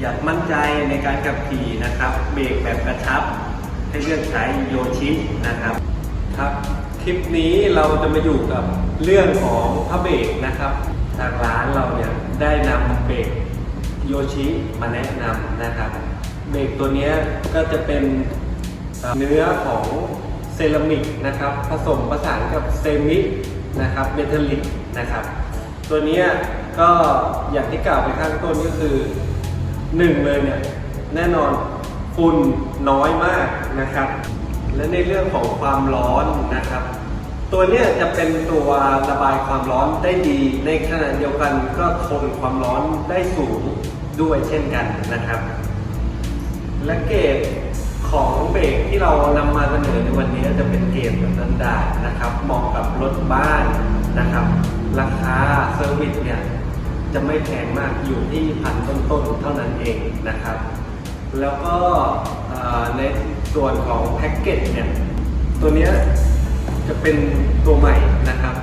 อยากมั่นใจในการขับขี่นะครับ เบรกแบบกระชับ ให้เลือกใช้โยชินะครับครับ คลิปนี้เราจะมาอยู่กับเรื่องของพระเบรกนะครับ ทางร้านเราเนี่ยได้นำเบรกโยชิมาแนะนำนะครับเบรกตัวนี้ก็จะเป็นเนื้อของเซรามิกนะครับ ผสมประสานกับเซมินะครับเมทัลลิกนะครับ ตัวนี้ก็อย่างที่กล่าวไปข้างต้นก็คือ หนึ่งเลยเนี่ยแน่นอนฝุ่นน้อยมากนะครับ และในเรื่องของความร้อนนะครับ ตัวเนี้ยจะเป็นตัวระบายความร้อนได้ดี ในขณะเดียวกันก็ทนความร้อนได้สูงด้วยเช่นกันนะครับ และเกรดของเบรกที่เรานำมาเสนอในวันนี้จะเป็นเกรดแบบนันดานะครับเหมาะกับรถบ้านนะครับ ราคาเซอร์วิสเนี่ย จะไม่แพงมากอยู่ที่พันต้นๆเท่านั้นเองนะครับ แล้วก็ในส่วนของแพ็กเกจเนี่ยตัวเนี้ยจะเป็นตัวใหม่นะครับ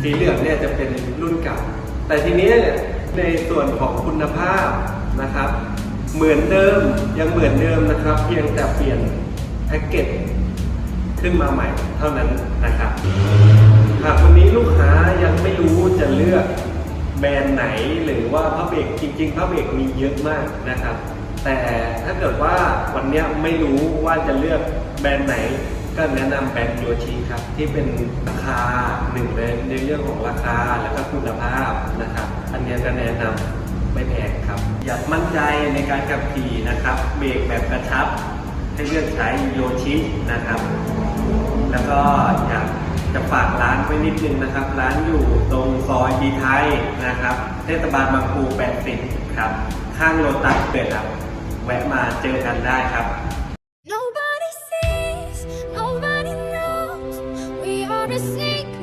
สีเหลืองเนี่ยจะเป็นรุ่นเก่าแต่ทีนี้เนี่ยในส่วนของคุณภาพนะครับ เหมือนเดิมยังเหมือนเดิมนะครับ เพียงแต่เปลี่ยนแพ็กเกจขึ้นมาใหม่เท่านั้นนะครับหากวันนี้ลูกค้ายังไม่รู้จะเลือก แบรนด์ไหนหรือว่าพระเบรกจริงๆพระเบรกมีเยอะมากนะครับ แต่ถ้าเกิดว่าวันนี้ไม่รู้ว่าจะเลือกแบรนด์ไหน ก็แนะนำแบรนด์โยชิครับที่เป็นราคาหนึ่งเลยในเรื่องของราคาแล้วก็คุณภาพนะครับ อันนี้ก็แนะนำไม่แพงครับ อยากมั่นใจในการขับขี่นะครับ เบรกแบบกระชับให้เลือกใช้โยชินะครับ แล้วก็อยาก จะฝากร้านไว้นิดนึงนะครับ ร้านอยู่ตรงซอยดีไทยนะครับ เทศบาลบางปู80 ครับ ข้างโลตัสเปิดครับ แวะมาเจอกันได้ครับ Nobody sees, nobody knows. We are a secret,